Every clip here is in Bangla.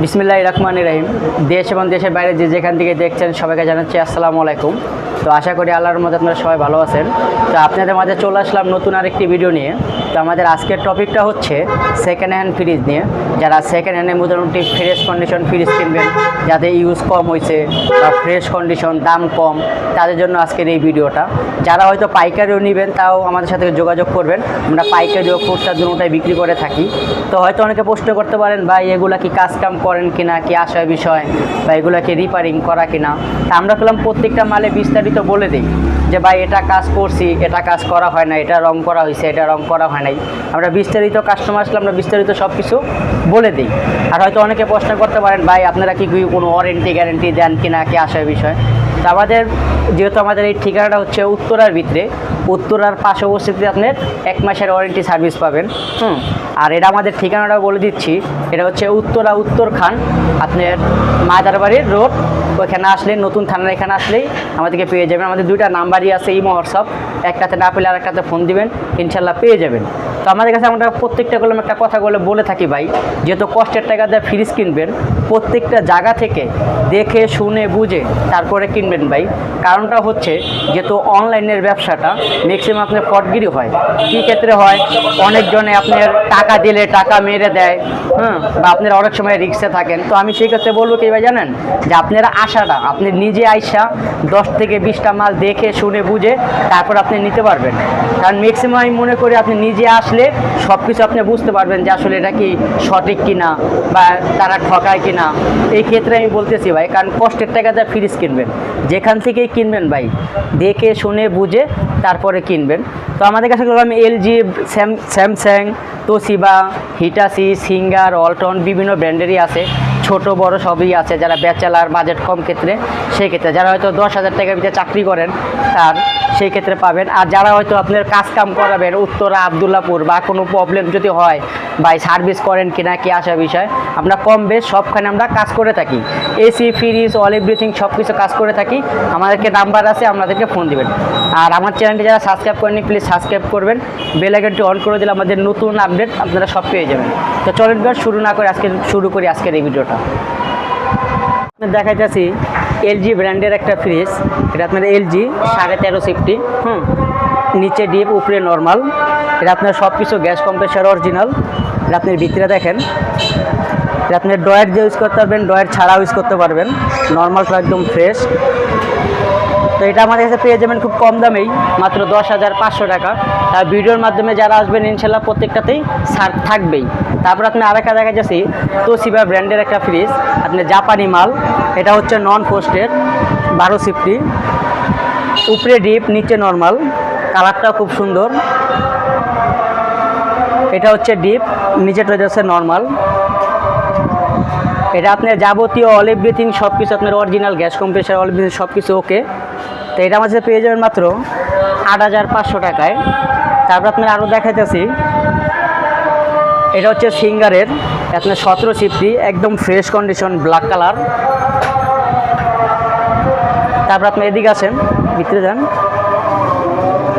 বিসমিল্লাহ রহমান রাহিম। দেশ এবং দেশের বাইরে যে যেখান থেকে দেখছেন সবাইকে জানাচ্ছি আসসালামু আলাইকুম। তো আশা করি আল্লাহর মধ্যে আপনারা সবাই ভালো আছেন। তো আপনাদের মাঝে চলে আসলাম নতুন আরেকটি ভিডিও নিয়ে। তো আমাদের আজকের টপিকটা হচ্ছে সেকেন্ড হ্যান্ড ফ্রিজ নিয়ে। যারা সেকেন্ড হ্যান্ডে মোটামুটি ফ্রেশ কন্ডিশন ফ্রিজ কিনবেন, যাতে ইউজ কম হয়েছে বা ফ্রেশ কন্ডিশন দাম কম, তাদের জন্য আজকের এই ভিডিওটা যারা হয়তো পাইকারিও নেবেন, তাও আমাদের সাথে যোগাযোগ করবেন। আমরা পাইকারি ও দুটোটাই বিক্রি করে থাকি। তো হয়তো অনেকে প্রশ্ন করতে পারেন, ভাই, এগুলা কি কাজ কাম করেন কিনা? কি আশয় বিষয় বা এগুলাকে রিপেয়ারিং করা কিনা? তা আমরা পেলাম প্রত্যেকটা মালে বিস্তারিত বলে দিই যে ভাই, এটা কাজ করছি, এটা কাজ করা হয় না এটা রং করা হয়েছে এটা রং করা হয় নাই। আমরা বিস্তারিত কাস্টমার আসলে আমরা বিস্তারিত সব কিছু বলে দিই। আর হয়তো অনেকে প্রশ্ন করতে পারেন, ভাই, আপনারা কি কোনো ওয়ারেন্টি গ্যারেন্টি দেন কি না কি আসার বিষয়? তো আমাদের, যেহেতু আমাদের এই ঠিকানাটা হচ্ছে উত্তরার ভিতরে, উত্তরার পাশে অবস্থিত আপনার এক মাসের ওয়ারেন্টি সার্ভিস পাবেন, হুম? আর এটা আমাদের ঠিকানাটা বলে দিচ্ছি, এটা হচ্ছে উত্তরা উত্তর খান আপনার মাদারবাড়ির রোড, ওইখানে আসলে নতুন থানার এখানে আসলেই আমাদেরকে পেয়ে যাবেন। আমাদের দুইটা নাম্বারই আছে, ইমো, হোয়াটসঅ্যাপ, একটাতে না পেলে আরেকটাতে ফোন দিবেন, ইনশাল্লাহ পেয়ে যাবেন। তো আমাদের কাছে আমরা প্রত্যেকটা কলম একটা কথা বলে থাকি ভাই, যেহেতু কষ্টের টাকা দিয়ে ফ্রিজ কিনবেন, প্রত্যেকটা জায়গা থেকে দেখে, শুনে, বুঝে তারপরে কিনবেন ভাই। কারণটা হচ্ছে যেহেতু অনলাইনের ব্যবসাটা ম্যাক্সিমাম আপনার ফটগিরি হয়। কী ক্ষেত্রে হয় অনেকজনে আপনার টাকা দিলে টাকা মেরে দেয় হ্যাঁ বা আপনারা অনেক সময় রিক্সে থাকেন। তো আমি সেই ক্ষেত্রে বলব কি ভাই জানেন, যে আপনারা আশাটা, আপনি নিজে আইসা দশ থেকে বিশটা মাল দেখে, শুনে, বুঝে তারপর আপনি নিতে পারবেন। কারণ ম্যাক্সিমাম আমি মনে করি আপনি নিজে আসলে সব কিছু আপনি বুঝতে পারবেন যে আসলে এটা কি সঠিক কিনা বা তারা ঠকায় কিনা। এই ক্ষেত্রে আমি বলতেছি ভাই, কারণ কষ্টের টাকা যা ফ্রিজ কিনবেন। যেখান থেকেই কিনবেন ভাই, দেখে, শুনে, বুঝে তারপরে কিনবেন। তো আমাদের কাছে আমি LG Samsung Toshiba Hitachi Singer Walton বিভিন্ন ব্র্যান্ডেরই আছে। ছোট, বড় সবই আছে যারা ব্যাচেলার, বাজেট কম ক্ষেত্রে, সেই ক্ষেত্রে। যারা হয়তো দশ হাজার টাকার ভিতরে চাকরি করেন, তার সেই ক্ষেত্রে পাবেন। আর যারা হয়তো আপনার কাজ কাম করাবেন, উত্তরা, আবদুল্লাপুর বা কোনো প্রবলেম যদি হয় বা সার্ভিস করেন কিনা, কি আসা বিষয়, আমরা কম বেশ সবখানে আমরা কাজ করে থাকি। এসি ফ্রিজ অল এভরিথিং সব কিছু কাজ করে থাকি। আমাদেরকে নাম্বার আছে, আমাদেরকে ফোন দিবেন। আর আমার চ্যানেলটি যারা সাবস্ক্রাইব করেনি প্লিজ সাবস্ক্রাইব করবেন। বেল আইকনটি অন করে দিলে আমাদের নতুন আপডেট আপনারা সব পেয়ে যাবেন। তো চলেন শুরু না করে আজকে শুরু করি আজকের এই ভিডিওটা দেখাইতেছি এলজি ব্র্যান্ডের একটা ফ্রিজ এটা আপনার এলজি সাড়ে তেরো সিফটি হুম। নিচে ডিপ উপরে নর্মাল এটা আপনার সব কিছু গ্যাস কম্প্রেসার অরিজিনাল এটা আপনি ভিতরে দেখেন। এটা আপনি ডয়ার যে ইউজ করতে পারবেন ডয়ার ছাড়াও ইউজ করতে পারবেন। নর্মালটা একদম ফ্রেশ তো এটা আমাদের কাছে পেয়ে যাবেন খুব কম দামেই, মাত্র দশ হাজার পাঁচশো টাকা। আর ভিডিওর মাধ্যমে যারা আসবেন, ইনশাল্লাহ প্রত্যেকটাতেই ছাড় থাকবেই। তারপর আপনি আরেকটা দেখা যাচ্ছি তোসিবা ব্র্যান্ডের একটা ফ্রিজ আপনি জাপানি মাল, এটা হচ্ছে নন পোস্টের বারো সিফটি। উপরে ডিপ নিচে নর্মাল কালারটাও খুব সুন্দর। এটা হচ্ছে ডিপ নিচেটা হচ্ছে নর্মাল এটা আপনার যাবতীয় অল এভরিথিং সব কিছু আপনার original gas compressor all everything সব কিছু ওকে তো এটা আমার পেয়ে যাবেন মাত্র আট হাজার পাঁচশো টাকায়। তারপর আপনার আরও দেখাইতেছি। এটা হচ্ছে সিঙ্গারের, আপনার সতেরো সিফটি একদম ফ্রেশ কন্ডিশন ব্ল্যাক কালার তারপর আপনি এদিকে আসেন ভিতরে যান।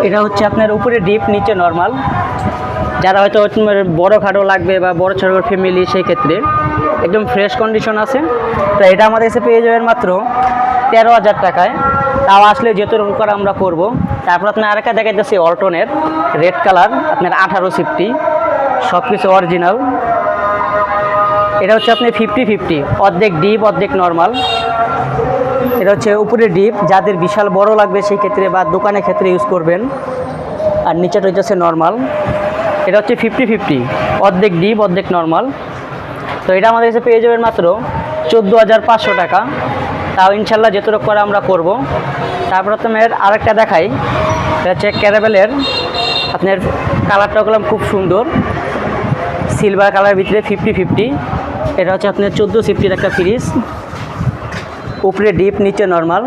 এটা হচ্ছে আপনার উপরে ডিপ নিচে নর্মাল যারা হয়তো বড় খাটো লাগবে বা বড় ছোটো ফ্যামিলি সেই ক্ষেত্রে। একদম ফ্রেশ কন্ডিশন আছে। তো এটা আমাদের কাছে পেয়ে যাবেন মাত্র তেরো হাজার টাকায়। তাও আসলে যেতটুকু করে আমরা করব, তারপর আপনার আরেকটা দেখা যাচ্ছে অল্টনের রেড কালার আপনার আঠারো সিফটি সব কিছু অরিজিনাল এটা হচ্ছে আপনি ফিফটি ফিফটি অর্ধেক ডিপ অর্ধেক নর্মাল এটা হচ্ছে উপরে ডিপ যাদের বিশাল বড় লাগবে সেই ক্ষেত্রে বা দোকানের ক্ষেত্রে ইউজ করবেন। আর নিচেটা হচ্ছে নর্মাল এটা হচ্ছে ফিফটি ফিফটি অর্ধেক ডিপ অর্ধেক নর্মাল তো এটা আমাদের কাছে পেয়ে যাবেন মাত্র চোদ্দ হাজার পাঁচশো টাকা। তাও ইনশাল্লাহ যেতটুকু করে আমরা করব। তারপর আপনার আরেকটা দেখাই। এটা হচ্ছে ক্যারাবেলের আপনার কালারটা করলাম খুব সুন্দর। সিলভার কালারের ভিতরে ফিফটি ফিফটি। এটা হচ্ছে আপনার চোদ্দ ফিফটির একটা ফ্রিজ। উপরে ডিপ, নিচে নর্মাল।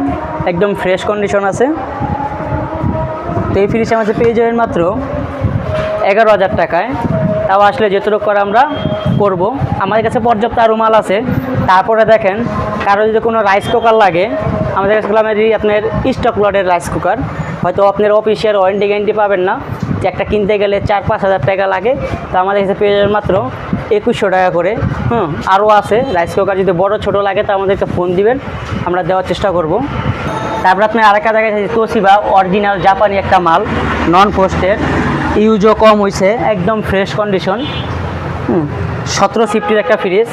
একদম ফ্রেশ কন্ডিশন আছে। তো এই ফ্রিজ আমাদের পেয়ে যাবেন মাত্র এগারো হাজার টাকায়। তাও আসলে যেটুকু করে আমরা করব। আমাদের কাছে পর্যাপ্ত আরও মাল আছে। তারপরে দেখেন, কারও যদি কোনো রাইস কুকার লাগে, আমাদের কাছে আমাদের আপনার স্টক লটের রাইস কুকার হয়তো আপনার অফিসের ওয়ারেন্টি গ্যারেন্টি পাবেন না, যে একটা কিনতে গেলে চার পাঁচ হাজার টাকা লাগে। তো আমাদের কাছে পেয়ে যাবেন মাত্র একুশশো টাকা করে। হুম আরও আছে। রাইস কুকার যদি বড়, ছোট লাগে, তো আমাদেরকে ফোন দিবেন। আমরা দেওয়ার চেষ্টা করব। তারপর আপনি আরেকটা দেখা যাচ্ছে, তোশিবা অরিজিনাল জাপানি একটা মাল নন পোস্টের ইউজও কম হয়েছে একদম ফ্রেশ কন্ডিশন হুম। সতেরো ফিফটির একটা ফ্রিজ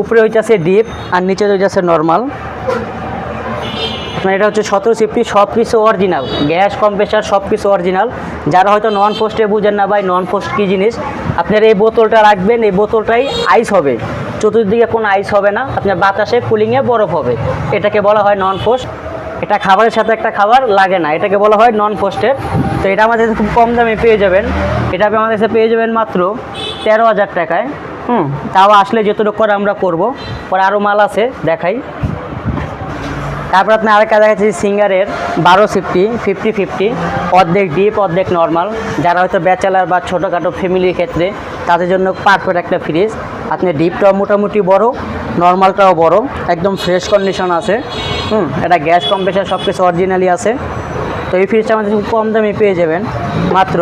উপরে হইতেছে ডিপ আর নিচে হইতেছে নর্মাল আপনার এটা হচ্ছে সতেরো ফিফটি সব কিছু অরিজিনাল গ্যাস কম্প্রেসার সব কিছু অরিজিনাল যারা হয়তো নন পোস্টে বুঝেন না ভাই নন পোস্ট কী জিনিস? আপনার এই বোতলটা রাখবেন, এই বোতলটাই আইস হবে। চতুর্দিকে কোনো আইস হবে না, আপনার বাতাসে কুলিংয়ে বরফ হবে। এটাকে বলা হয় নন পোস্ট এটা খাবারের সাথে একটা খাবার লাগে না, এটাকে বলা হয় নন পোস্টের তো এটা আমাদের খুব কম দামে পেয়ে যাবেন। এটা আমাদের কাছে পেয়ে যাবেন মাত্র তেরো হাজার টাকায়, হুম, তাও আসলে যতটুকু করে আমরা করব, পরে আরও মাল আছে, দেখাই। তারপর আপনি আরেকটা দেখাচ্ছি, সিঙ্গারের বারো ফিফটি ফিফটি ফিফটি, অর্ধেক ডিপ অর্ধেক নর্মাল যারা হয়তো ব্যাচেলার বা ছোটোখাটো ফ্যামিলির ক্ষেত্রে, তাদের জন্য পারফেক্ট একটা ফ্রিজ আপনি ডিপটাও মোটামুটি বড় নর্মালটাও বড়, একদম ফ্রেশ কন্ডিশন আছে। হুম, এটা গ্যাস কম্প্রেসার সব কিছু অরিজিনালি আছে। তো এই ফ্রিজটা আমাদের খুব কম দামে পেয়ে যাবেন, মাত্র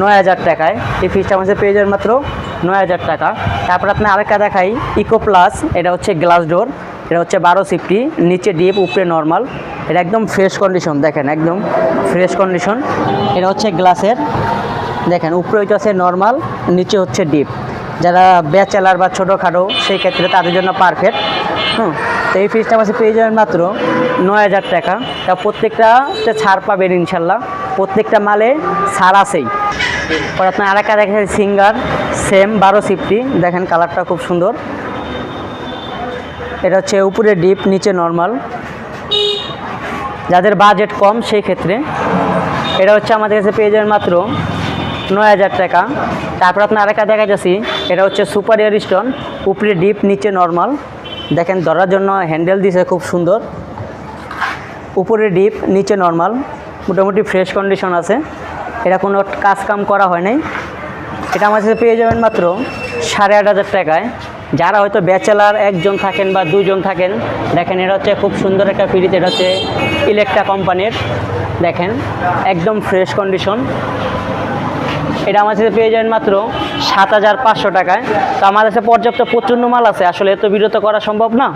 নয় হাজার টাকায়। এই ফ্রিজটা আমাদের পেয়ে যাবেন মাত্র নয় হাজার টাকা। তারপর আপনি আরেকটা দেখাই ইকো প্লাস এটা হচ্ছে গ্লাস ডোর এটা হচ্ছে বারো সিফটি, নিচে ডিপ উপরে নর্মাল এটা একদম ফ্রেশ কন্ডিশন দেখেন, একদম ফ্রেশ কন্ডিশন এটা হচ্ছে গ্লাসের দেখেন, উপরে আছে নর্মাল নিচে হচ্ছে ডিপ যারা ব্যাচেলার বা ছোটোখাটো, সেই ক্ষেত্রে তাদের জন্য পারফেক্ট হুম। তো এই ফ্রিজটা আমাদের পেয়ে যাবেন মাত্র নয় হাজার টাকা। তা প্রত্যেকটা ছাড় পাবেন ইনশাল্লাহ। প্রত্যেকটা মালে ছাড় আছেই। পরে আপনার আরেকটা দেখেন সিঙ্গার সেম বারো সিফটি। দেখেন কালারটা খুব সুন্দর। এটা হচ্ছে উপরে ডিপ নিচে নর্মাল যাদের বাজেট কম সেই ক্ষেত্রে। এটা হচ্ছে আমাদের কাছে পেয়ে যাবেন মাত্র নয় হাজার টাকা। তারপর আপনার আরেকটা দেখা যাচ্ছি, এটা হচ্ছে সুপার এয়ার স্টোন উপরে ডিপ নিচে নর্মাল দেখেন, ধরার জন্য হ্যান্ডেল দিছে খুব সুন্দর। উপরে ডিপ নিচে নর্মাল মোটামুটি ফ্রেশ কন্ডিশন আছে। এটা কোনো কাজ কাম করা হয় নাই। এটা আমার পেয়ে যাবেন মাত্র সাড়ে আট হাজার টাকায়। যারা হয়তো ব্যাচেলার একজন থাকেন বা দুজন থাকেন, দেখেন এটা হচ্ছে খুব সুন্দর একটা ফ্রিজ এটা হচ্ছে ইলেকট্রা কোম্পানির দেখেন, একদম ফ্রেশ কন্ডিশন এটা আমার কাছে পেয়ে যাবেন মাত্র সাত হাজার পাঁচশো টাকায়। তো আমার কাছে পর্যাপ্ত প্রচণ্ড মাল আছে, আসলে এত বিরত করা সম্ভব না?